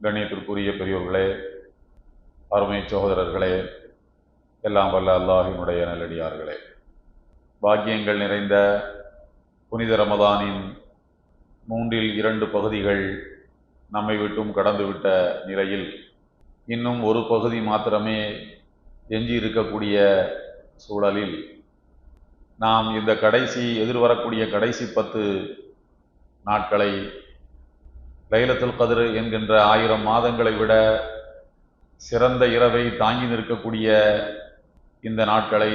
கண்ணியத்திற்குரிய பெரியோர்களே அருமை சகோதரர்களே எல்லாம் வல்ல அல்லாஹினுடைய நல்லடியார்களே. பாக்கியங்கள் நிறைந்த புனித ரமதானின் மூன்றில் இரண்டு பகுதிகள் நம்மை விட்டும் கடந்துவிட்ட நிலையில் இன்னும் ஒரு பகுதி மாத்திரமே எஞ்சியிருக்கக்கூடிய சூழலில் நாம் இந்த கடைசி எதிர்வரக்கூடிய கடைசி பத்து நாட்களை லைலத்துல் கதிர் என்கின்ற ஆயிரம் மாதங்களை விட சிறந்த இரவை தாங்கி நிற்கக்கூடிய இந்த நாட்களை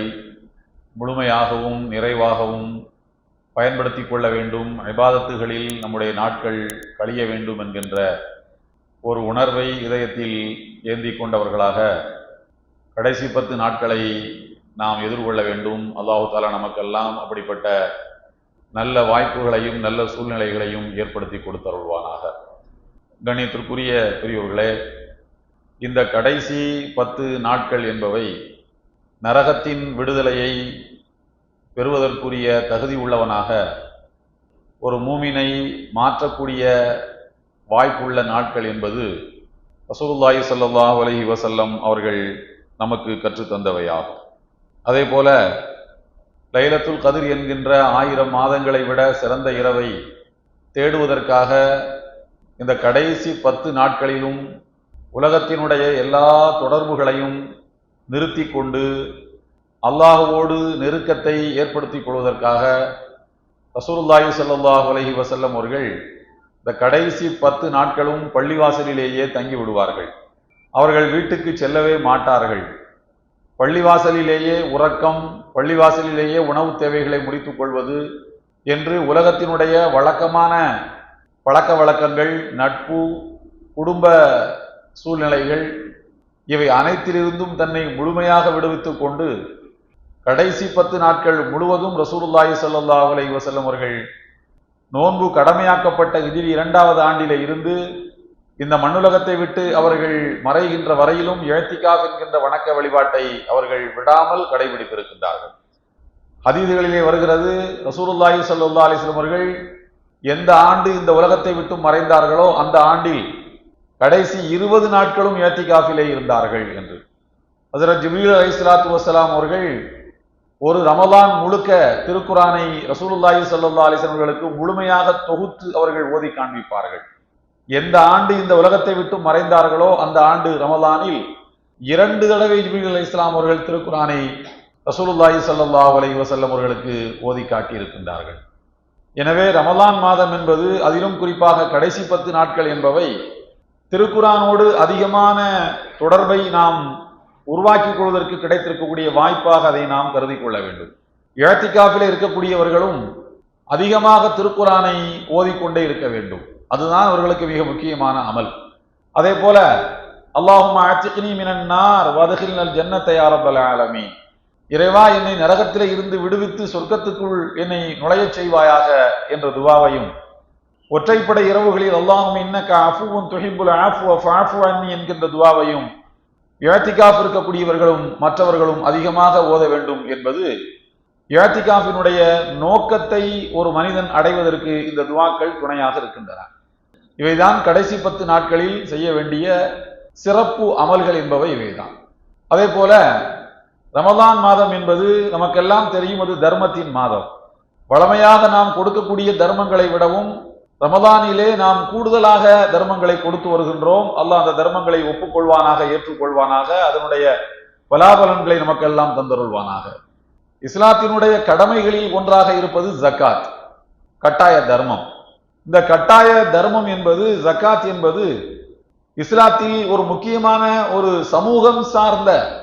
முழுமையாகவும் நிறைவாகவும் பயன்படுத்தி கொள்ள வேண்டும். ஐபாதத்துகளில் நம்முடைய நாட்கள் கழிய வேண்டும் என்கின்ற ஒரு உணர்வை இதயத்தில் ஏந்தி கொண்டவர்களாக கடைசி பத்து நாட்களை நாம் எதிர்கொள்ள வேண்டும். அல்லாஹு தாலா நமக்கெல்லாம் அப்படிப்பட்ட நல்ல வாய்ப்புகளையும் நல்ல சூழ்நிலைகளையும் ஏற்படுத்தி கொடுத்தருள்வானாக. கணியத்திற்குரிய பெரியோர்களே இந்த கடைசி பத்து நாட்கள் என்பவை நரகத்தின் விடுதலையை பெறுவதற்குரிய தகுதி உள்ளவனாக ஒரு மூமினை மாற்றக்கூடிய வாய்ப்புள்ள நாட்கள் என்பது வசூல்லாய் சல்லாஹ் அலஹி வசல்லம் அவர்கள் நமக்கு கற்றுத்தந்தவையாகும் அதே போல லைலத்துல் கதிர் என்கின்ற ஆயிரம் மாதங்களை விட சிறந்த இரவை தேடுவதற்காக இந்த கடைசி பத்து நாட்களிலும் உலகத்தினுடைய எல்லா தொடர்புகளையும் நிறுத்தி கொண்டு அல்லாஹுவோடு நெருக்கத்தை ஏற்படுத்தி கொள்வதற்காக ரசூலுல்லாஹி சல்லாஹ் அலஹி வசல்லம் அவர்கள் இந்த கடைசி பத்து நாட்களும் பள்ளிவாசலிலேயே தங்கி விடுவார்கள் அவர்கள் வீட்டுக்கு செல்லவே மாட்டார்கள். பள்ளிவாசலிலேயே உறக்கம் பள்ளிவாசலிலேயே உணவு தேவைகளை முடித்துக் கொள்வது என்று உலகத்தினுடைய வழக்கமான பழக்க வழக்கங்கள் நட்பு குடும்ப சூழ்நிலைகள் இவை அனைத்திலிருந்தும் தன்னை முழுமையாக விடுவித்துக் கொண்டு கடைசி பத்து நாட்கள் முழுவதும் ரசூலுல்லாஹி ஸல்லல்லாஹு அலை வசல்லம் அவர்கள் நோன்பு கடமையாக்கப்பட்ட இதில் இரண்டாவது ஆண்டிலே இருந்து இந்த மண்ணுலகத்தை விட்டு அவர்கள் மறைகின்ற வரையிலும் எழுத்திக்காக என்கின்ற வணக்க வழிபாட்டை அவர்கள் விடாமல் கடைபிடித்திருக்கின்றார்கள். ஹதீதுகளிலே வருகிறது ரசூலுல்லாஹி ஸல்லல்லாஹு அலிஸ்லம் அவர்கள் எந்த ஆண்டு இந்த உலகத்தை விட்டு மறைந்தார்களோ அந்த ஆண்டில் கடைசி இருபது நாட்களும் ஏத்திகாஃபிலே இருந்தார்கள் என்று. ஹசரத் ஜிபீல் அலி சலாத்து வசலாம் அவர்கள் ஒரு ரமலான் முழுக்க திருக்குரானை ரசூலுல்லாஹி சல்லா அலிசன்களுக்கு அவர்களுக்கு முழுமையாக தொகுத்து அவர்கள் ஓதி காண்பிப்பார்கள். எந்த ஆண்டு இந்த உலகத்தை விட்டு மறைந்தார்களோ அந்த ஆண்டு ரமலானில் இரண்டு தடவை ஜிபீல் அலி இஸ்லாம் அவர்கள் திருக்குரானை ரசூலுல்லாஹி ஸல்லல்லாஹு அலி வசல்லம் அவர்களுக்கு ஓதி காட்டியிருக்கின்றார்கள். எனவே ரமலான் மாதம் என்பது அதிலும் குறிப்பாக கடைசி பத்து நாட்கள் என்பவை. திருக்குறானோடு அதிகமான தொடர்பை நாம் உருவாக்கிக் கொள்வதற்கு கிடைத்திருக்கக்கூடிய வாய்ப்பாக அதை நாம் கருதி கொள்ள வேண்டும். இழத்திக்காப்பில் இருக்கக்கூடியவர்களும் அதிகமாக திருக்குறானை ஓதிக்கொண்டே இருக்க வேண்டும். அதுதான் அவர்களுக்கு மிக முக்கியமான அமல். அதே போல அல்லாஹும் ஆச்சிக்னி மினன்னார் வதகில் ஜன்னத்தை ஆரம்பல ஆலமி இறைவா என்னை நரகத்திலே இருந்து விடுவித்து சொர்க்கத்துக்குள் என்னை நுழையச் செய்வாயாக என்ற துவாவையும் ஒற்றைப்படை இரவுகளில் அல்லாஹும் இன்னக்க அஃபுவும் துஹிபுல் ஆஃபு ஆஃபு அன்னி என்கின்ற துவாவையும் இழத்திகாஃப் இருக்கக்கூடியவர்களும் மற்றவர்களும் அதிகமாக ஓத வேண்டும் என்பது இழத்திகாஃபினுடைய நோக்கத்தை ஒரு மனிதன் அடைவதற்கு இந்த துவாக்கள் துணையாக இருக்கின்றன. இவைதான் கடைசி பத்து நாட்களில் செய்ய வேண்டிய சிறப்பு அமல்கள் என்பவை இவைதான். அதே போல ரமதான் மாதம் என்பது நமக்கெல்லாம் தெரியும் அது தர்மத்தின் மாதம். வளமையாக நாம் கொடுக்கக்கூடிய தர்மங்களை விடவும் ரமதானிலே நாம் கூடுதலாக தர்மங்களை கொடுத்து வருகின்றோம். அல்லாஹ் அந்த தர்மங்களை ஒப்புக்கொள்வானாக ஏற்றுக்கொள்வானாக அதனுடைய பலாபலன்களை நமக்கெல்லாம் தந்தருள்வானாக. இஸ்லாத்தினுடைய கடமைகளில் ஒன்றாக இருப்பது ஜக்காத் கட்டாய தர்மம். இந்த கட்டாய தர்மம் என்பது ஜக்காத் என்பது இஸ்லாத்தில் ஒரு முக்கியமான ஒரு சமூகம் சார்ந்த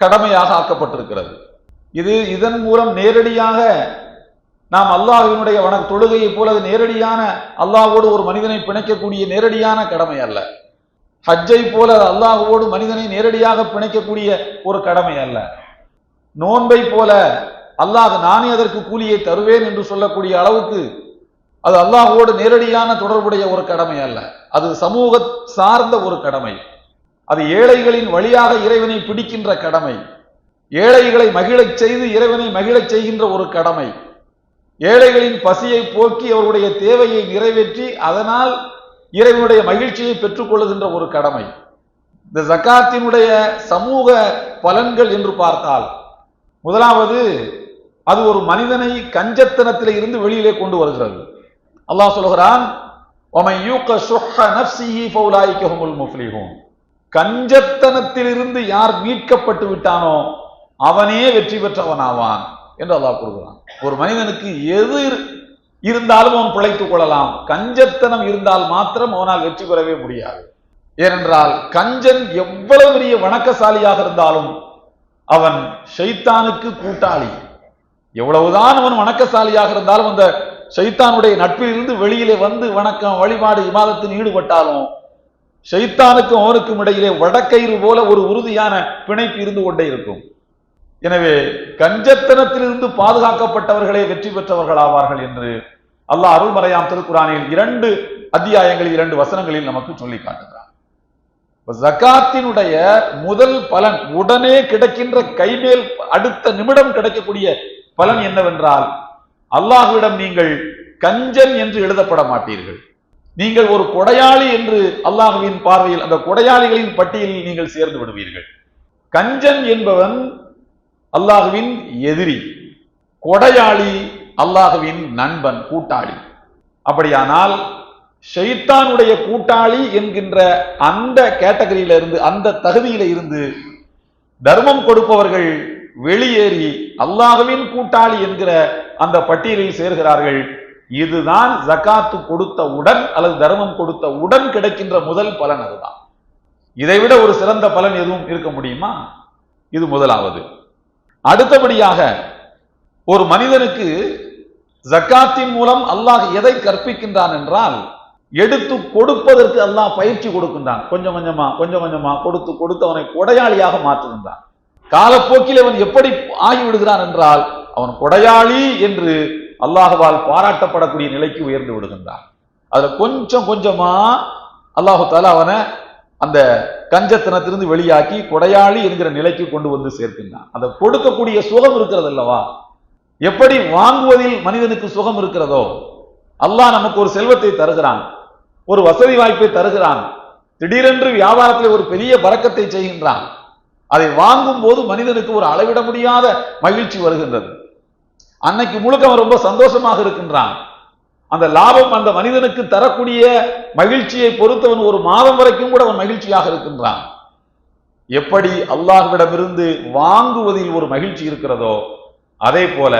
கடமையாக ஆக்கப்பட்டிருக்கிறது. இது இதன் மூலம் நேரடியாக நாம் அல்லாஹினுடைய வணக்க தொழுகையை போல அது நேரடியான அல்லாஹோடு ஒரு மனிதனை பிணைக்கக்கூடிய நேரடியான கடமை அல்ல. ஹஜ்ஜை போல அல்லாஹுவோடு மனிதனை நேரடியாக பிணைக்கக்கூடிய ஒரு கடமை அல்ல. நோன்பை போல அல்லாஹ் நானே அதற்கு கூலியை தருவேன் என்று சொல்லக்கூடிய அளவுக்கு அது அல்லாஹோடு நேரடியான தொடர்புடைய ஒரு கடமை அல்ல. அது சமூக சார்ந்த ஒரு கடமை. அது ஏழைகளின் வழியாக இறைவனை பிடிக்கின்ற கடமை. ஏழைகளை மகிழச் செய்து இறைவனை மகிழச் செய்கின்ற ஒரு கடமை. ஏழைகளின் பசியை போக்கி அவருடைய தேவையை நிறைவேற்றி அதனால் இறைவனுடைய மகிழ்ச்சியை பெற்றுக்கொள்ளுகின்ற ஒரு கடமை. இந்த ஜக்காத்தினுடைய சமூக பலன்கள் என்று பார்த்தால் முதலாவது அது ஒரு மனிதனை கஞ்சத்தனத்தில் இருந்து வெளியிலே கொண்டு வருகிறது. அல்லாஹ் சொல்கிறான் கஞ்சத்தனத்திலிருந்து யார் மீட்கப்பட்டு விட்டானோ அவனே வெற்றி பெற்றவன் ஆவான் என்று அல்லாஹ் கூறுகிறான். ஒரு மனிதனுக்கு எது இருந்தாலும் அவன் பிழைத்துக் கொள்ளலாம். கஞ்சத்தனம் இருந்தால் மாத்திரம் அவனால் வெற்றி பெறவே முடியாது. ஏனென்றால் கஞ்சன் எவ்வளவு பெரிய வணக்கசாலியாக இருந்தாலும் அவன் ஷைத்தானுக்கு கூட்டாளி. எவ்வளவுதான் அவன் வணக்கசாலியாக இருந்தாலும் அந்த ஷைத்தானுடைய நட்பில் இருந்து வெளியிலே வந்து வணக்கம் வழிபாடு இமாதத்தில் ஈடுபட்டாலும் ஷைத்தானுக்கும் அவனுக்கும் இடையிலே வடக்கயிறு போல ஒரு உறுதியான பிணைப்பு இருந்து கொண்டே இருக்கும். எனவே கஞ்சத்தனத்திலிருந்து பாதுகாக்கப்பட்டவர்களே வெற்றி பெற்றவர்கள் ஆவார்கள் என்று அல்லாஹ் அருள்மறையாம் திருக்குறானில் இரண்டு அத்தியாயங்களில் இரண்டு வசனங்களில் நமக்கு சொல்லி காட்டுகிறார் ஜக்காத்தினுடைய ஜகாத்தினுடைய முதல் பலன் உடனே கிடைக்கின்ற கைமேல் அடுத்த நிமிடம் கிடைக்கக்கூடிய பலன் என்னவென்றால் அல்லாஹுவிடம் நீங்கள் கஞ்சன் என்று எழுதப்பட மாட்டீர்கள். நீங்கள் ஒரு கொடையாளி என்று அல்லாஹுவின் பார்வையில் அந்த கொடையாளிகளின் பட்டியலில் நீங்கள் சேர்ந்து விடுவீர்கள். கஞ்சன் என்பவன் அல்லாஹுவின் எதிரி. கொடையாளி அல்லாஹுவின் நண்பன் கூட்டாளி. அப்படியானால் ஷைத்தானுடைய கூட்டாளி என்கின்ற அந்த கேட்டகரியில இருந்து அந்த தகுதியில இருந்து தர்மம் கொடுப்பவர்கள் வெளியேறி அல்லாஹுவின் கூட்டாளி என்கிற அந்த பட்டியலில் சேர்கிறார்கள். இதுதான் ஜகாத்து கொடுத்த உடன் அல்லது தர்மம் கொடுத்த உடன் கிடைக்கின்ற முதல் பலன் அதுதான். இதைவிட ஒரு சிறந்த பலன் எதுவும் இருக்க முடியுமா? இது முதலாவது. அடுத்தபடியாக ஒரு மனிதனுக்கு ஜக்காத்தின் மூலம் அல்லாஹ் எதை கற்பிக்கின்றான் என்றால் எடுத்து கொடுப்பதற்கு அல்லாஹ் பயிற்சி கொடுக்கின்றான். கொஞ்சம் கொஞ்சமா கொஞ்சம் கொஞ்சமா கொடுத்து கொடுத்து அவனை கொடையாளியாக மாற்றுகின்றான். காலப்போக்கில் அவன் எப்படி ஆகிவிடுகிறான் என்றால் அவன் கொடையாளி என்று அல்லாஹுவால் பாராட்டப்படக்கூடிய நிலைக்கு உயர்ந்து விடுகின்றான் அதுல கொஞ்சம் கொஞ்சமா அல்லாஹு தாலா அவனை அந்த கஞ்சத்தனத்திலிருந்து வெளியாக்கி கொடையாளி என்கிற நிலைக்கு கொண்டு வந்து சேர்க்கின்றான். அந்த கொடுக்கக்கூடிய சுகம் இருக்கிறது அல்லவா? எப்படி வாங்குவதில் மனிதனுக்கு சுகம் இருக்கிறதோ அல்லாஹ் நமக்கு ஒரு செல்வத்தை தருகிறான் ஒரு வசதி வாய்ப்பை தருகிறான் திடீரென்று வியாபாரத்தில் ஒரு பெரிய பறக்கத்தை செய்கின்றான். அதை வாங்கும் போது மனிதனுக்கு ஒரு அளவிட முடியாத மகிழ்ச்சி வருகின்றது. அன்னைக்கு முழுக்க அவன் ரொம்ப சந்தோஷமாக இருக்கின்றான். அந்த லாபம் அந்த மனிதனுக்கு தரக்கூடிய மகிழ்ச்சியை பொறுத்தவன் ஒரு மாதம் வரைக்கும் கூட அவன் மகிழ்ச்சியாக இருக்கின்றான். எப்படி அல்லாஹ்விடமிருந்து வாங்குவதில் ஒரு மகிழ்ச்சி இருக்கிறதோ அதே போல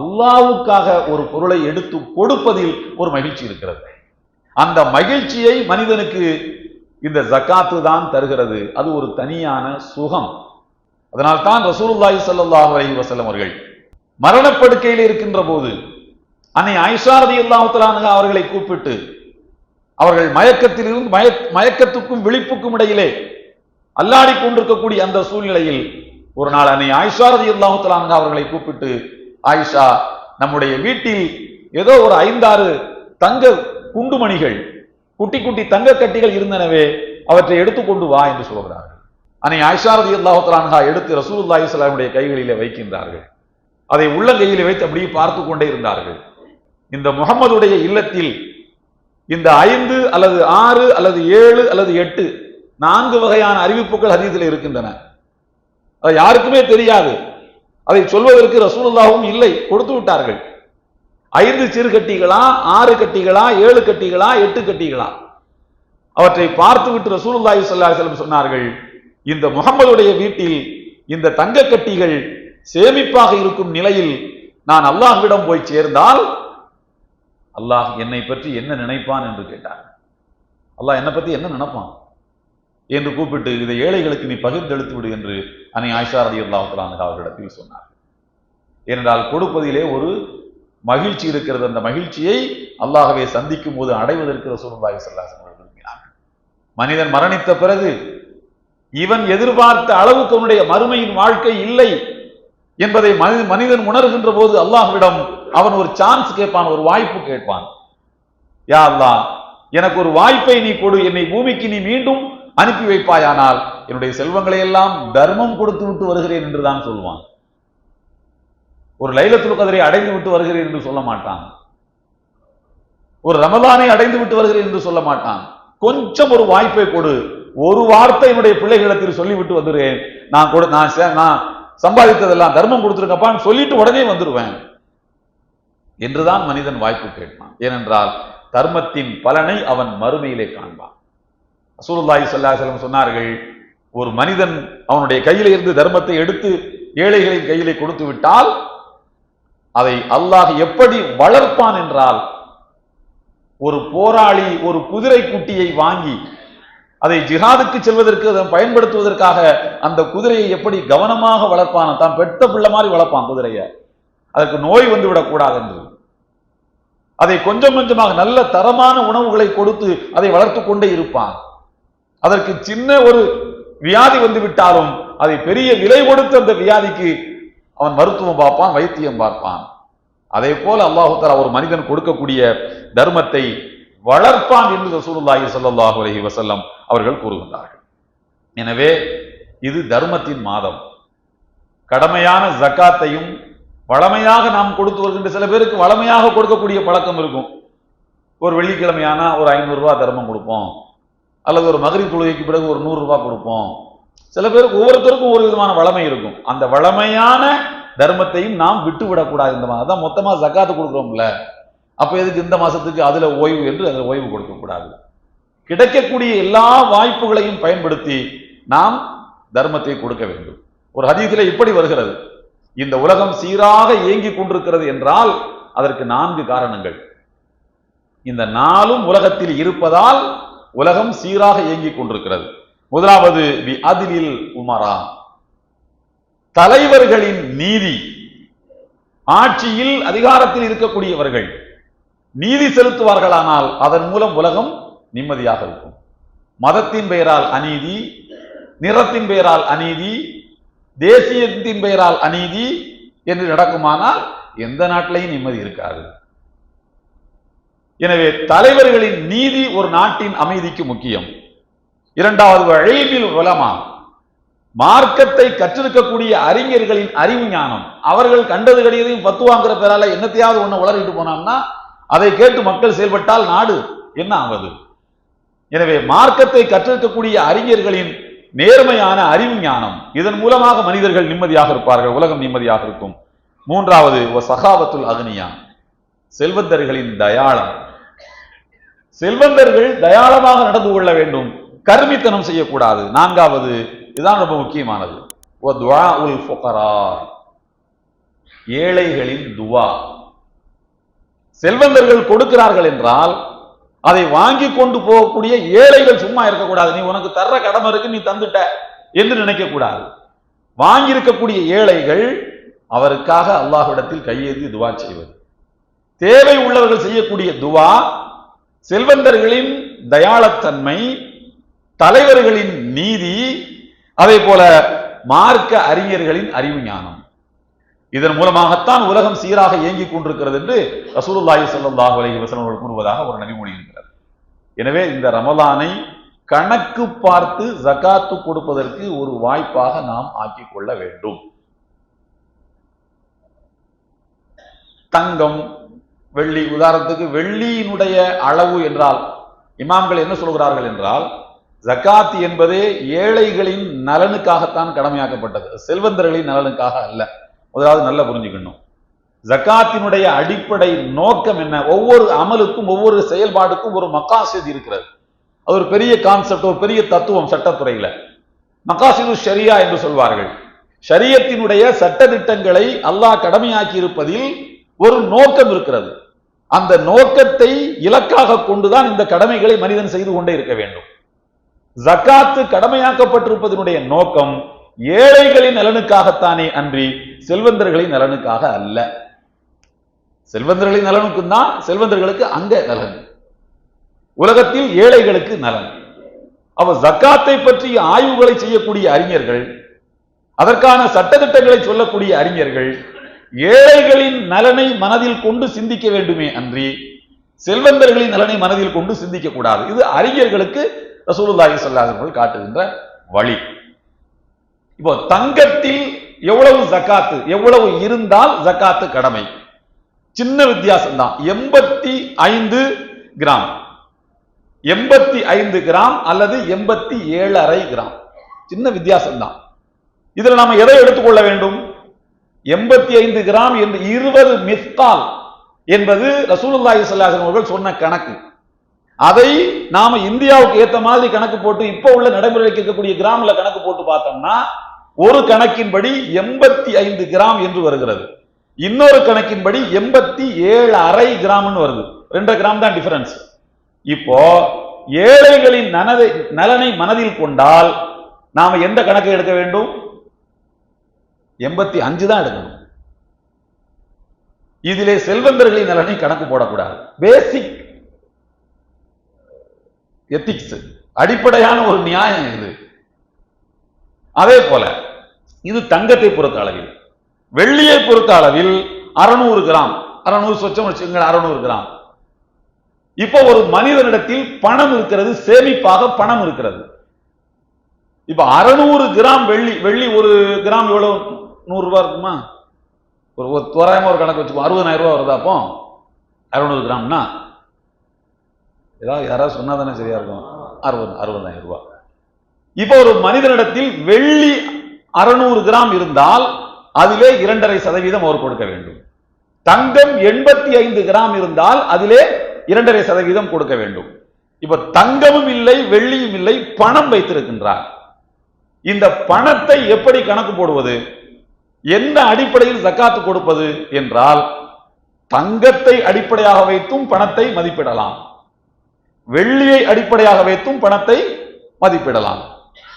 அல்லாஹ்வுக்காக ஒரு பொருளை எடுத்து கொடுப்பதில் ஒரு மகிழ்ச்சி இருக்கிறது. அந்த மகிழ்ச்சியை மனிதனுக்கு இந்த ஜக்காத்து தான் தருகிறது. அது ஒரு தனியான சுகம். அதனால் தான் ரசூலுல்லாஹி ஸல்லல்லாஹு அலைஹி வஸல்லம் அவர்கள் மரணப்படுக்கையில் இருக்கின்ற போது அன்னை ஐஷாரதி ரலியல்லாஹு அவர்களை கூப்பிட்டு அவர்கள் மயக்கத்தில் இருந்து மயக் மயக்கத்துக்கும் விழிப்புக்கும் இடையிலே அல்லாடி கொண்டிருக்கக்கூடிய அந்த சூழ்நிலையில் ஒரு நாள் அன்னை ஆயிஷா ரலியல்லாஹு அவர்களை கூப்பிட்டு ஆயிஷா நம்முடைய வீட்டில் ஏதோ ஒரு ஐந்தாறு தங்க குண்டுமணிகள் குட்டி குட்டி தங்க கட்டிகள் இருந்தனவே அவற்றை எடுத்துக்கொண்டு வா என்று சொல்கிறார்கள் அன்னை ஆயிஷா ரலியல்லாஹு எடுத்து ரசூலுல்லாஹி ஸல்லல்லாஹு கைகளிலே வைக்கின்றார்கள். அதை உள்ளங்கையில் வைத்து அப்படியே பார்த்து கொண்டே இருந்தார்கள். இந்த முகம்மதுடைய இல்லத்தில் இந்த ஐந்து அல்லது ஆறு அல்லது ஏழு அல்லது எட்டு நான்கு வகையான அறிவிப்புகள் ஹதீஸில் இருக்கின்றன. அது யாருக்குமே தெரியாது. அதை சொல்வதற்கு ரசூலுல்லாவும் இல்லை கொடுத்து விட்டார்கள். ஐந்து சிறு கட்டிகளா ஆறு கட்டிகளா ஏழு கட்டிகளா எட்டு கட்டிகளா? அவற்றை பார்த்து விட்டு ரசூலுல்லாஹி ஸல்லல்லாஹு சொன்னார்கள் இந்த முகம்மதுடைய வீட்டில் இந்த தங்க கட்டிகள் சேமிப்பாக இருக்கும் நிலையில் நான் அல்லாஹ்விடம் போய் சேர்ந்தால் அல்லாஹ் என்னை பற்றி என்ன நினைப்பான் என்று கேட்டார். அல்லாஹ் என்னை பத்தி என்ன நினைப்பான்? என்று கூப்பிட்டு இதை ஏழைகளுக்கு நீ பகிர்ந்தெடுத்து விடு என்று அன்னை ஆயிஷா ரதி அல்லாஹ் அவர்களிடத்தில் சொன்னார். ஏனென்றால் கொடுப்பதிலே ஒரு மகிழ்ச்சி இருக்கிறது. அந்த மகிழ்ச்சியை அல்லாஹவே சந்திக்கும் போது அடைவதற்கு ரசூலுல்லாஹி ஸல்லல்லாஹு அவர்கள் விரும்பினார்கள். மனிதன் மரணித்த பிறகு இவன் எதிர்பார்த்த அளவுக்கு அவனுடைய மறுமையின் வாழ்க்கை இல்லை. என்பதை மனிதன் உணர்கின்ற போது அல்லாஹ்விடம் அவன் ஒரு சான்ஸ் கேட்பான் ஒரு வாய்ப்பு கேட்பான். யா அல்லாஹ் எனக்கு ஒரு வாய்ப்பை நீ கொடு என்னை பூமிக்கு நீ மீண்டும் அனுப்பி வைப்பாயானால் என்னுடைய செல்வங்களை எல்லாம் தர்மம் கொடுத்து விட்டு வருகிறேன் என்று தான் சொல்வான் ஒரு லைலத்துல் கதிரை அடைந்து விட்டு வருகிறேன் என்று சொல்ல மாட்டான். ஒரு ரமலானை அடைந்து விட்டு வருகிறேன் என்று சொல்ல மாட்டான். கொஞ்சம் ஒரு வாய்ப்பை கொடு. ஒரு வார்த்தை என்னுடைய பிள்ளைகளிடத்தில் சொல்லிவிட்டு வந்துடுறேன். நான் கொடு நான் சே- நான் சம்பாதித்ததெல்லாம் தர்மம் கொடுத்துருக்கப்பான்னு சொல்லிட்டு உடனே வந்துடுவேன் என்றுதான் மனிதன் வாய்ப்பு கேட்பான். ஏனென்றால் தர்மத்தின் பலனை அவன் மறுமையிலே காண்பான். ரசூலுல்லாஹி ஸல்லல்லாஹு சொன்னார்கள் ஒரு மனிதன் அவனுடைய கையில இருந்து தர்மத்தை எடுத்து ஏழைகளின் கையிலே கொடுத்து விட்டால் அதை அல்லாஹ் எப்படி வளர்ப்பான் என்றால் ஒரு போராளி ஒரு குதிரை குட்டியை வாங்கி அதை ஜிஹாதுக்கு செல்வதற்கு அதை பயன்படுத்துவதற்காக அந்த குதிரையை எப்படி கவனமாக வளர்ப்பான தான் பெத்த பிள்ளை மாதிரி வளர்ப்பான் குதிரையை. அதற்கு நோய் வந்து விடக்கூடாது என்று அதை கொஞ்சம் கொஞ்சமாக நல்ல தரமான உணவுகளை கொடுத்து அதை வளர்த்து கொண்டே இருப்பான். அதற்கு சின்ன ஒரு வியாதி வந்து விட்டாலும் அதை பெரிய விலை கொடுத்து அந்த வியாதிக்கு அவன் மருத்துவம் பார்ப்பான் வைத்தியம் பார்ப்பான். அதே போல அல்லாஹு ஒரு மனிதன் கொடுக்கக்கூடிய தர்மத்தை வளர்ப்பான் என்று ரசூலுல்லாஹி சல்லாஹ் அலஹி வசல்லம் அவர்கள் கூறுகின்றார்கள். எனவே இது தர்மத்தின் மாதம். கடமையான ஜக்காத்தையும் வளமையாக நாம் கொடுத்து வருகின்ற சில பேருக்கு வளமையாக கொடுக்கக்கூடிய பழக்கம் இருக்கும். ஒரு வெள்ளிக்கிழமையானா ஒரு ஐநூறுரூவா தர்மம் கொடுப்போம். அல்லது ஒரு மகரி தொழுகைக்கு பிறகு ஒரு நூறுரூவா கொடுப்போம். சில பேருக்கு ஒவ்வொருத்தருக்கும் ஒரு விதமான வளமை இருக்கும். அந்த வளமையான தர்மத்தையும் நாம் விட்டுவிடக்கூடாது. இந்த மாதிரி தான் மொத்தமாக ஜக்காத்து கொடுக்குறோம்ல. அப்ப எதுக்கு இந்த மாதத்துக்கு அதுல ஓய்வு என்று அதில் ஓய்வு கொடுக்கக்கூடாது கிடைக்கக்கூடிய எல்லா வாய்ப்புகளையும் பயன்படுத்தி நாம் தர்மத்தை கொடுக்க வேண்டும். ஒரு ஹதீஸிலே இப்படி வருகிறது. இந்த உலகம் சீராக இயங்கிக் கொண்டிருக்கிறது என்றால் அதற்கு நான்கு காரணங்கள். இந்த நாளும் உலகத்தில் இருப்பதால் உலகம் சீராக இயங்கிக் கொண்டிருக்கிறது. முதலாவது வி அதிலில் உமரா. தலைவர்களின் நீதி. ஆட்சியில் அதிகாரத்தில் இருக்கக்கூடியவர்கள். நீதி செலுத்துவார்களானால் அதன் மூலம் உலகம் நிம்மதியாக இருக்கும். மதத்தின் பெயரால் அநீதி நிறத்தின் பெயரால் அநீதி தேசியத்தின் பெயரால் அநீதி என்று நடக்குமானால் எந்த நாட்டிலையும் நிம்மதி இருக்காது. எனவே தலைவர்களின் நீதி ஒரு நாட்டின் அமைதிக்கு முக்கியம். இரண்டாவது வழிவில் உலமா. மார்க்கத்தை கற்றிருக்கக்கூடிய அறிஞர்களின் அறிவு ஞானம். அவர்கள் கண்டது கிடையதையும் பத்துவாங்கிற பேரால என்னத்தையாவது ஒண்ணு உளறிட்டு போனான்னா அதை கேட்டு மக்கள் செயல்பட்டால் நாடு என்ன ஆவது? எனவே மார்க்கத்தை கற்றிருக்கக்கூடிய அறிஞர்களின் நேர்மையான அறிவு ஞானம் இதன் மூலமாக மனிதர்கள் நிம்மதியாக இருப்பார்கள் உலகம் நிம்மதியாக இருக்கும். மூன்றாவது சகாவத்துல் அக்னியா செல்வந்தர்களின் தயாளம். செல்வந்தர்கள் தயாளமாக நடந்து கொள்ள வேண்டும் கருமித்தனம் செய்யக்கூடாது. நான்காவது இதுதான் ரொம்ப முக்கியமானது. ஏழைகளின் துவா. செல்வந்தர்கள் கொடுக்கிறார்கள் என்றால் அதை வாங்கி கொண்டு போகக்கூடிய ஏழைகள் சும்மா இருக்கக்கூடாது. நீ உனக்கு தர்ற கடமை இருக்கு நீ தந்துட்ட என்று நினைக்க கூடாது ஏழைகள் அவருக்காக அல்லாஹ்விடத்தில் கையேந்தி துவா செய்வது. தேவை உள்ளவர்கள் செய்யக்கூடிய துவா செல்வந்தர்களின் தயாளத்தன்மை தலைவர்களின் நீதி அதே போல மார்க்க அறிஞர்களின் அறிவு ஞானம். இதன் மூலமாகத்தான் உலகம் சீராக இயங்கிக் கொண்டிருக்கிறது என்று ரசூலுல்லாஹி ஸல்லல்லாஹு அலஹி வசலம் அவர்கள் கூறுவதாக ஒரு நபிமொழி இருக்கிறது எனவே இந்த ரமலானை கணக்கு பார்த்து ஜகாத்து கொடுப்பதற்கு ஒரு வாய்ப்பாக நாம் ஆக்கிக் கொள்ள வேண்டும். தங்கம் வெள்ளி உதாரணத்துக்கு வெள்ளியினுடைய அளவு என்றால் இமாம்கள் என்ன சொல்கிறார்கள் என்றால் ஜக்காத் என்பதே ஏழைகளின் நலனுக்காகத்தான் கடமையாக்கப்பட்டது செல்வந்தர்களின் நலனுக்காக அல்ல. முதலாவது நல்லா புரிஞ்சுக்கணும். ஜகாத்தினுடைய அடிப்படை நோக்கம் என்ன? ஒவ்வொரு அமலுக்கும் ஒவ்வொரு செயல்பாடுக்கும் ஒரு மக்காசித் இருக்கிறது. அது ஒரு பெரிய கான்செப்ட் ஒரு பெரிய தத்துவம் சட்டத்துறையில. மக்காசிது ஷரியா என்று சொல்வார்கள். ஷரியத்தினுடைய சட்டதிட்டங்களை அல்லாஹ் கடமையாக்கி இருப்பதில் ஒரு நோக்கம் இருக்கிறது. அந்த நோக்கத்தை இலக்காக கொண்டுதான் இந்த கடமைகளை மனிதன் செய்து கொண்டே இருக்க வேண்டும். ஜக்காத்து கடமையாக்கப்பட்டிருப்பதனுடைய நோக்கம் ஏழைகளின் நலனுக்காகத்தானே அன்றி செல்வந்தர்களின் நலனுக்காக அல்ல. செல்வந்தர்களின் நலனுக்கும் தான் செல்வந்தர்களுக்கு அங்க நலன். உலகத்தில் ஏழைகளுக்கு நலன். அவ ஜக்காத்தை பற்றிய ஆய்வுகளை செய்யக்கூடிய அறிஞர்கள் அதற்கான சட்டத்திட்டங்களை சொல்லக்கூடிய அறிஞர்கள் ஏழைகளின் நலனை மனதில் கொண்டு சிந்திக்க வேண்டுமே அன்றி செல்வந்தர்களின் நலனை மனதில் கொண்டு சிந்திக்க கூடாது இது அறிஞர்களுக்கு ரசூலுல்லாஹி ஸல்லல்லாஹு காட்டுகின்ற வழி. இப்போ தங்கத்தில் எவ்வளவு ஜக்காத்து எவ்வளவு இருந்தால் ஜக்காத்து கடமை. சின்ன வித்தியாசம் தான் எண்பத்தி ஐந்து கிராம். எண்பத்தி ஐந்து கிராம் அல்லது எண்பத்தி ஏழரை கிராம். சின்ன வித்தியாசம் தான் இதுல நாம எதை எடுத்துக்கொள்ள வேண்டும்? எண்பத்தி ஐந்து கிராம் என்று இருபது மித்தால் என்பது ரசூலுல்லாஹி சல்லாஹன் அவர்கள் சொன்ன கணக்கு. அதை நாம இந்தியாவுக்கு ஏத்த மாதிரி கணக்கு போட்டு இப்ப உள்ள நடைமுறைக்கு இருக்கக்கூடிய கிராமில் கணக்கு போட்டு பார்த்தோம்னா ஒரு கணக்கின்படி எண்பத்தி ஐந்து கிராம் என்று வருகிறது. இன்னொரு கணக்கின்படி எண்பத்தி ஏழு அரை கிராம்னு வருது. ரெண்டு கிராம் தான் டிஃபரன்ஸ் இப்போ ஏழைகளின் நனதை நலனை மனதில் கொண்டால் நாம எந்த கணக்கை எடுக்க வேண்டும்? எண்பத்தி அஞ்சு தான் எடுக்கணும். இதிலே செல்வந்தர்களின் நலனை கணக்கு போடக்கூடாது. பேசிக் எத்திக்ஸ் அடிப்படையான ஒரு நியாயம் இது. அதே போல இது தங்கத்தை பொறுத்த அளவில். வெள்ளியை பொறுத்த அளவில் அறுநூறு கிராம். அறுநூறு சொச்சம் வச்சுக்கோங்க அறுநூறு கிராம். இப்போ ஒரு மனிதனிடத்தில் பணம் இருக்கிறது சேமிப்பாக பணம் இருக்கிறது. இப்ப அறுநூறு கிராம் வெள்ளி வெள்ளி ஒரு கிராம் எவ்வளவு நூறு ரூபாய் இருக்குமா? ஒரு ஒரு தோராயமா ஒரு கணக்கு வச்சுக்கோ அறுபதாயிரம் ரூபாய் வருதா அப்போ? அறுநூறு கிராம்னா? ஏதாவது யாராவது சொன்னா தானே சரியா இருக்கும். அறுபது அறுபதாயிரம் ரூபாய் இப்போ ஒரு மனிதனிடத்தில் வெள்ளி அறுநூறு கிராம் இருந்தால் அதிலே இரண்டரை சதவீதம் அவர் கொடுக்க வேண்டும். தங்கம் எண்பத்தி ஐந்து கிராம் இருந்தால் அதிலே இரண்டரை சதவீதம் கொடுக்க வேண்டும். இப்ப தங்கமும் இல்லை வெள்ளியும் இல்லை பணம் வைத்திருக்கின்றார். இந்த பணத்தை எப்படி கணக்கு போடுவது? எந்த அடிப்படையில் ஜக்காத்து கொடுப்பது என்றால் தங்கத்தை அடிப்படையாக வைத்தும் பணத்தை மதிப்பிடலாம். வெள்ளியை அடிப்படையாக வைத்தும் பணத்தை மதிப்பிடலாம்.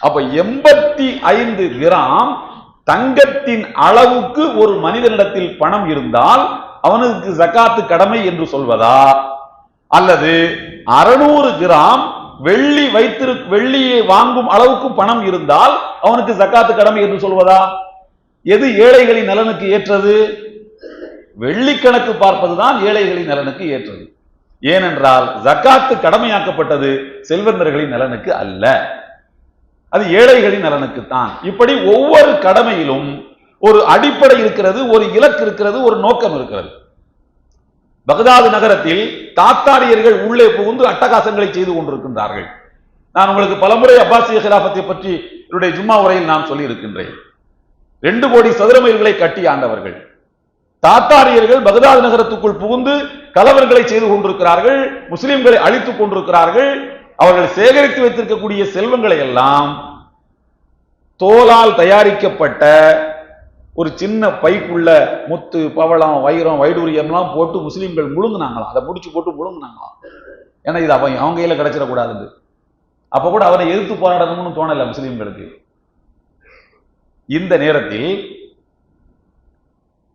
அப்ப எண்பத்தி ஐந்து கிராம் தங்கத்தின் அளவுக்கு ஒரு மனிதனிடத்தில் பணம் இருந்தால் அவனுக்கு ஜக்காத்து கடமை என்று சொல்வதா? அல்லது அறுநூறு கிராம் வெள்ளி வைத்திரு வெள்ளியை வாங்கும் அளவுக்கு பணம் இருந்தால் அவனுக்கு ஜக்காத்து கடமை என்று சொல்வதா? எது ஏழைகளின் நலனுக்கு ஏற்றது? வெள்ளி கணக்கு பார்ப்பதுதான் ஏழைகளின் நலனுக்கு ஏற்றது. ஏனென்றால் ஜக்காத்து கடமையாக்கப்பட்டது செல்வந்தர்களின் நலனுக்கு அல்ல. அது ஏழைகளின் நலனுக்கு தான் இப்படி ஒவ்வொரு கடமையிலும் ஒரு அடிப்படை இருக்கிறது ஒரு இலக்கு இருக்கிறது ஒரு நோக்கம் இருக்கிறது. பகதாது நகரத்தில் தாத்தாரியர்கள் உள்ளே புகுந்து அட்டகாசங்களை செய்து கொண்டிருக்கின்றார்கள். நான் உங்களுக்கு பலமுறை அப்பாசிய கிலாபத்தை பற்றி என்னுடைய ஜும்மா உரையில் நான் சொல்லி இருக்கின்றேன் ரெண்டு கோடி சதுர மைல்களை கட்டி ஆண்டவர்கள். தாத்தாரியர்கள் பகதாது நகரத்துக்குள் புகுந்து கலவரங்களை செய்து கொண்டிருக்கிறார்கள் முஸ்லிம்களை அழித்துக் கொண்டிருக்கிறார்கள். அவர்கள் சேகரித்து வைத்திருக்கக்கூடிய செல்வங்களை எல்லாம் தோலால் தயாரிக்கப்பட்ட ஒரு சின்ன பைக்குள்ள முத்து பவளம் வைரம் வைடூரியம்லாம் போட்டு முஸ்லிம்கள் முழுங்குனாங்களாம். அதை முடிச்சு போட்டு முழுங்குனாங்களாம். ஏன்னா இது அவன் அவங்க கையில கிடைச்சிடக்கூடாது அப்ப கூட அவனை எதிர்த்து போராடணும்னு தோணலை முஸ்லிம்களுக்கு. இந்த நேரத்தில்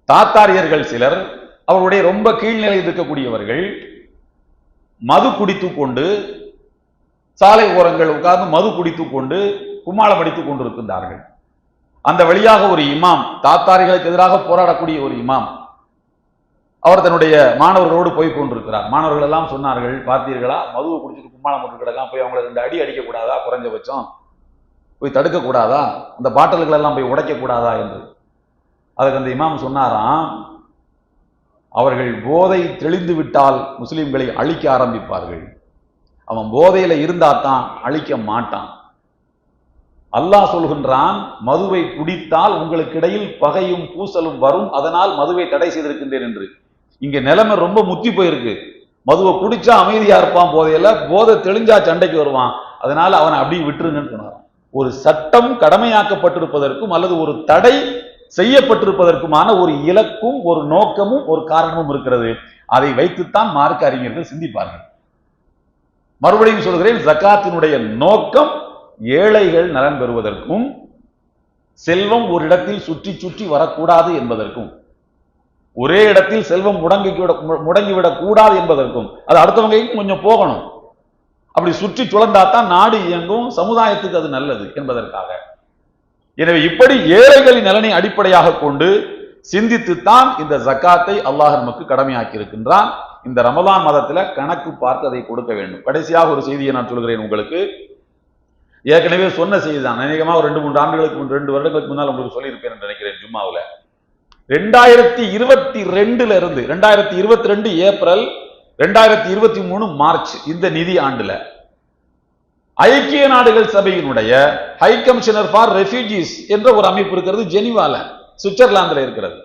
தாத்தாரியர்கள் சிலர் அவருடைய ரொம்ப கீழ்நிலையில் இருக்கக்கூடியவர்கள் மது குடித்து கொண்டு சாலை ஓரங்கள் உட்கார்ந்து மது குடித்து கொண்டு கும்மாளம் அடித்துக் கொண்டிருக்கின்றார்கள். அந்த வழியாக ஒரு இமாம் தாத்தாரிகளுக்கு எதிராக போராடக்கூடிய ஒரு இமாம் அவர் தன்னுடைய மாணவர்களோடு போய் கொண்டிருக்கிறார். மாணவர்கள் எல்லாம் சொன்னார்கள் பார்த்தீர்களா? மதுவை குடிச்சிட்டு கும்மாளம் போட்டு கிடக்கலாம் போய் அவங்களை ரெண்டு அடி அடிக்க கூடாதா குறைஞ்சபட்சம். போய் தடுக்க கூடாதா அந்த பாட்டல்கள் எல்லாம் போய் உடைக்க கூடாதா என்று. அதுக்கு அந்த இமாம் சொன்னாராம் அவர்கள் போதை தெளிந்து விட்டால் முஸ்லிம்களை அழிக்க ஆரம்பிப்பார்கள். அவன் போதையில இருந்தா தான் அழிக்க மாட்டான். அல்லாஹ் சொல்கின்றான் மதுவை குடித்தால் உங்களுக்கு இடையில் பகையும் பூசலும் வரும் அதனால் மதுவை தடை செய்திருக்கின்றேன் என்று. இங்க நிலைமை ரொம்ப முத்தி போயிருக்கு. மதுவை குடிச்சா அமைதியா இருப்பான் போதையில போதை தெளிஞ்சா சண்டைக்கு வருவான். அதனால அவனை அப்படியே விட்டுருங்கன்னு சொன்னாராம் ஒரு சட்டம் கடமையாக்கப்பட்டிருப்பதற்கும் அல்லது ஒரு தடை செய்யப்பட்டிருப்பதற்குமான ஒரு இலக்கும் ஒரு நோக்கமும் ஒரு காரணமும் இருக்கிறது. அதை வைத்துத்தான் மார்க்க அறிஞர்கள் சிந்திப்பார்கள். மறுபடியும் சொல்கிறேன் ஜக்காத்தினுடைய நோக்கம் ஏழைகள் நலன் பெறுவதற்கும் செல்வம் ஒரு இடத்தில் சுற்றி சுற்றி வரக்கூடாது என்பதற்கும் ஒரே இடத்தில் செல்வம் முடங்கி முடங்கிவிடக் கூடாது என்பதற்கும் அது அடுத்தவங்கையும் கொஞ்சம் போகணும். அப்படி சுற்றி சுழந்தாத்தான் நாடு இயங்கும் சமுதாயத்துக்கு அது நல்லது என்பதற்காக. எனவே இப்படி ஏழைகளின் நலனை அடிப்படையாக கொண்டு சிந்தித்துத்தான் இந்த ஜக்காத்தை அல்லாஹ் நமக்கு கடமையாக்கி இருக்கின்றான் இந்த ரமலான் மதத்துல கணக்கு பார்த்து அதை கொடுக்க வேண்டும். கடைசியாக ஒரு செய்தியை நான் சொல்கிறேன் உங்களுக்கு. ஏற்கனவே சொன்ன செய்தி தான். அநேகமாக ஒரு ரெண்டு மூன்று ஆண்டுகளுக்கு முன் ரெண்டு வருடங்களுக்கு முன்னால் உங்களுக்கு சொல்லியிருப்பேன் நினைக்கிறேன் ஜும்மாவில். ரெண்டாயிரத்தி இருபத்தி ரெண்டுல இருந்து ரெண்டாயிரத்தி இருபத்தி ரெண்டு ஏப்ரல் ரெண்டாயிரத்தி இருபத்தி மூணு மார்ச் இந்த நிதி ஆண்டுல ஐக்கிய நாடுகள் சபையினுடைய ஹை கமிஷனர் ஃபார் ரெஃப்யூஜிஸ் என்ற ஒரு அமைப்பு இருக்கிறது ஜெனிவால சுவிட்சர்லாந்துல இருக்கிறது.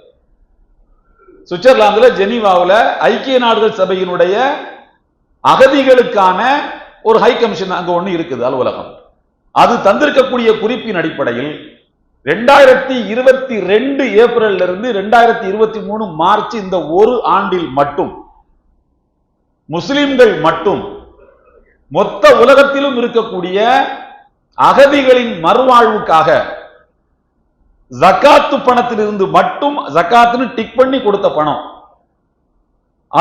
சுவிட்சர்லாந்துல ஜெனிவாவில் ஐக்கிய நாடுகள் சபையினுடைய அகதிகளுக்கான ஒரு ஹை கமிஷன் அங்க ஒண்ணு இருக்குது அலுவலகம். அது தந்திருக்கக்கூடிய குறிப்பின் அடிப்படையில் ரெண்டாயிரத்தி இருபத்தி ரெண்டு ஏப்ரல்ல இருந்து ரெண்டாயிரத்தி இருபத்தி மூணு மார்ச் இந்த ஒரு ஆண்டில் மட்டும் முஸ்லிம்கள் மட்டும் மொத்த உலகத்திலும் இருக்கக்கூடிய அகதிகளின் மறுவாழ்வுக்காக ஜக்காத்து பணத்திலிருந்து மட்டும் ஜக்காத்துன்னு டிக் பண்ணி கொடுத்த பணம்.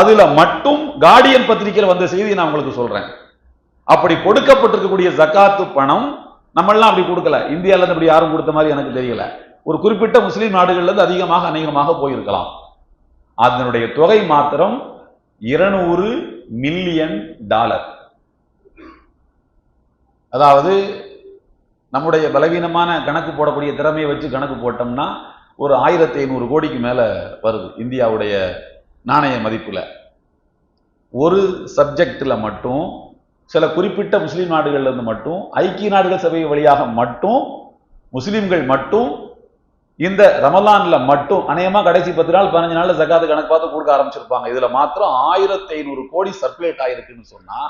அதுல மட்டும் கார்டியன் பத்திரிகையில் வந்த செய்தி நான் உங்களுக்கு சொல்றேன். அப்படி கொடுக்கப்பட்டிருக்கக்கூடிய ஜக்காத்து பணம் நம்மளாம் அப்படி கொடுக்கல. இந்தியாவில் இருந்து அப்படி யாரும் கொடுத்த மாதிரி எனக்கு தெரியல. ஒரு குறிப்பிட்ட முஸ்லீம் நாடுகள்ல இருந்து அதிகமாக அநேகமாக போயிருக்கலாம். அதனுடைய தொகை மாத்திரம் இருநூறு மில்லியன் டாலர். அதாவது நம்முடைய பலவீனமான கணக்கு போடக்கூடிய திறமையை வச்சு கணக்கு போட்டோம்னா ஒரு ஆயிரத்தி ஐநூறு கோடிக்கு மேலே வருது இந்தியாவுடைய நாணய மதிப்பில். ஒரு சப்ஜெக்டில் மட்டும் சில குறிப்பிட்ட முஸ்லீம் நாடுகள்லேருந்து மட்டும் ஐக்கிய நாடுகள் சபை வழியாக மட்டும் முஸ்லீம்கள் மட்டும் இந்த ரமலான்ல மட்டும் அநேகமாக கடைசி பத்து நாள் பதினஞ்சு நாளில் ஜக்காத்து கணக்கு பார்த்து கொடுக்க ஆரம்பிச்சிருப்பாங்க. இதுல மாத்திரம் ஆயிரத்தி ஐநூறு கோடி சர்க்குலேட் ஆயிருக்குன்னு சொன்னா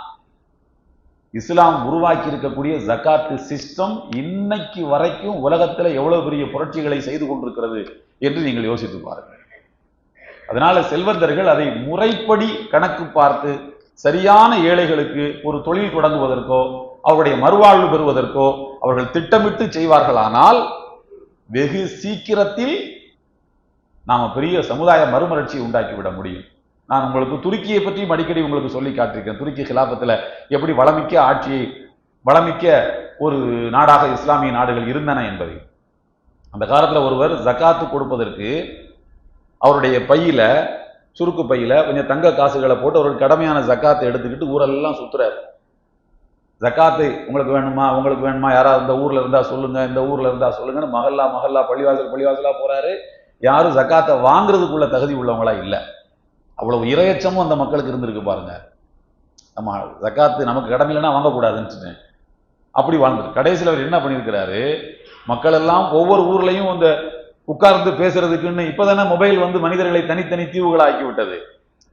இஸ்லாம் உருவாக்கி இருக்கக்கூடிய ஜக்காத்து சிஸ்டம் இன்னைக்கு வரைக்கும் உலகத்துல எவ்வளவு பெரிய புரட்சிகளை செய்து கொண்டிருக்கிறது என்று நீங்கள் யோசித்து பாருங்கள். அதனால செல்வந்தர்கள் அதை முறைப்படி கணக்கு பார்த்து சரியான ஏழைகளுக்கு ஒரு தொழில் தொடங்குவதற்கோ அவருடைய மறுவாழ்வு பெறுவதற்கோ அவர்கள் திட்டமிட்டு செய்வார்களானால் வெகு சீக்கிரத்தில் நாம பெரிய சமுதாய மறுமலர்ச்சியை உண்டாக்கி விட முடியும். நான் உங்களுக்கு துருக்கியை பற்றியும் அடிக்கடி உங்களுக்கு சொல்லி காட்டியிருக்கேன். துருக்கி கிலாபத்தில் எப்படி வளமிக்க ஆட்சியை வளமிக்க ஒரு நாடாக இஸ்லாமிய நாடுகள் இருந்தன என்பதை. அந்த காலத்தில் ஒருவர் ஜக்காத்து கொடுப்பதற்கு அவருடைய பையில சுருக்கு பையில் கொஞ்சம் தங்க காசுகளை போட்டு அவருக்கு கடமையான ஜக்காத்தை எடுத்துக்கிட்டு ஊரெல்லாம் சுற்றுறாரு ஜக்காத்து உங்களுக்கு வேணுமா உங்களுக்கு வேணுமா யாராவது இந்த ஊரில் இருந்தால் சொல்லுங்கள் இந்த ஊரில் இருந்தால் சொல்லுங்கன்னு மகல்லா மகல்லா பள்ளிவாசல் பள்ளிவாசலாக போகிறாரு யாரும் ஜக்காத்தை வாங்குறதுக்குள்ள தகுதி உள்ளவங்களா இல்லை. அவ்வளவு இரையச்சமும் அந்த மக்களுக்கு இருந்திருக்கு பாருங்க. நம்ம ஜக்காத்து நமக்கு கடமையிலனா வாங்கக்கூடாதுன்னு அப்படி வாழ்ந்துரு கடைசியில் அவர் என்ன பண்ணியிருக்கிறாரு? மக்கள் எல்லாம் ஒவ்வொரு ஊர்லேயும் அந்த உட்கார்ந்து பேசுறதுக்குன்னு இப்பதானே மொபைல் வந்து மனிதர்களை தனித்தனி தீவுகளை ஆக்கிவிட்டது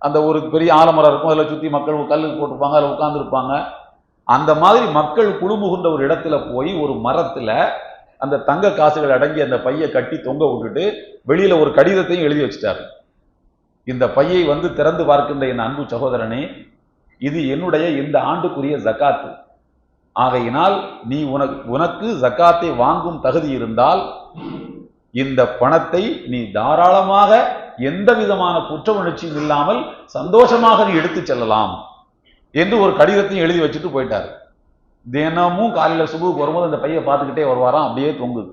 அந்த ஒரு பெரிய ஆலமரம் இருக்கும் அதில் சுற்றி மக்கள் கல் போட்டிருப்பாங்க அதில் உட்காந்துருப்பாங்க அந்த மாதிரி மக்கள் குழுமுகுன்ற ஒரு இடத்துல போய் ஒரு மரத்தில் அந்த தங்க காசுகள் அடங்கி அந்த பையை கட்டி தொங்க விட்டுட்டு வெளியில் ஒரு கடிதத்தையும் எழுதி வச்சுட்டாரு. இந்த பையை வந்து திறந்து பார்க்கின்ற என் அன்பு சகோதரனே இது என்னுடைய இந்த ஆண்டுக்குரிய ஜக்காத்து. ஆகையினால் நீ உனக்கு உனக்கு ஜக்காத்தை வாங்கும் தகுதி இருந்தால் இந்த பணத்தை நீ தாராளமாக எந்த விதமான குற்ற உணர்ச்சியும் இல்லாமல் சந்தோஷமாக நீ எடுத்து செல்லலாம் என்று ஒரு கடிதத்தையும் எழுதி வச்சுட்டு போயிட்டாரு. தினமும் காலையில் சுபுக்கு வரும்போது அந்த பையை பார்த்துக்கிட்டே வருவாராம் அப்படியே தொங்குது.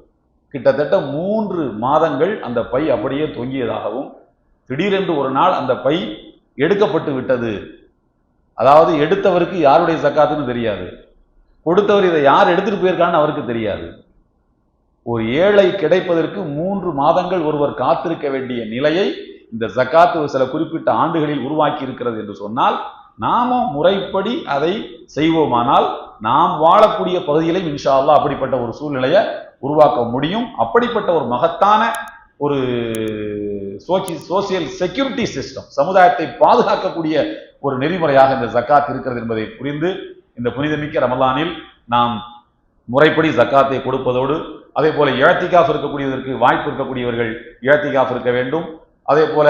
கிட்டத்தட்ட மூன்று மாதங்கள் அந்த பை அப்படியே தொங்கியதாகவும் திடீரென்று ஒரு நாள் அந்த பை எடுக்கப்பட்டு விட்டது. அதாவது எடுத்தவருக்கு யாருடைய சக்காத்துன்னு தெரியாது. கொடுத்தவர் இதை யார் எடுத்துட்டு போயிருக்கான்னு அவருக்கு தெரியாது. ஒரு ஏழை கிடைப்பதற்கு மூன்று மாதங்கள் ஒருவர் காத்திருக்க வேண்டிய நிலையை இந்த ஜக்காத்து ஒரு சில குறிப்பிட்ட ஆண்டுகளில் உருவாக்கி இருக்கிறது என்று சொன்னால் நாமும் முறைப்படி அதை செய்வோமானால் நாம் வாழக்கூடிய பகுதியிலும் இன்ஷா அப்படிப்பட்ட ஒரு சூழ்நிலையை உருவாக்க முடியும். அப்படிப்பட்ட ஒரு மகத்தான ஒரு சோசி சோசியல் செக்யூரிட்டி சிஸ்டம் சமுதாயத்தை பாதுகாக்கக்கூடிய ஒரு நெறிமுறையாக இந்த ஜக்காத் இருக்கிறது என்பதை புரிந்து இந்த புனிதமிக்க ரமலானில் நாம் முறைப்படி ஜக்காத்தை கொடுப்பதோடு அதே போல இழத்திகாஃப் இருக்கக்கூடியதற்கு வாய்ப்பு இருக்கக்கூடியவர்கள் இழத்திகாஃப் இருக்க வேண்டும். அதே போல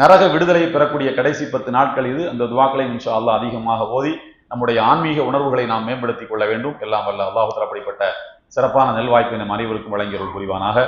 நரக விடுதலை பெறக்கூடிய கடைசி பத்து நாட்கள் இது. அந்த துவாக்களை இன்ஷா அல்லாஹ் அதிகமாக ஓதி நம்முடைய ஆன்மீக உணர்வுகளை நாம் மேம்படுத்திக் கொள்ள வேண்டும். எல்லாம் வல்ல அல்லாஹு அப்படிப்பட்ட சிறப்பான நல்வாய்ப்பை நம் அனைவருக்கும் வழங்கியவர்கள் புரிவானாக.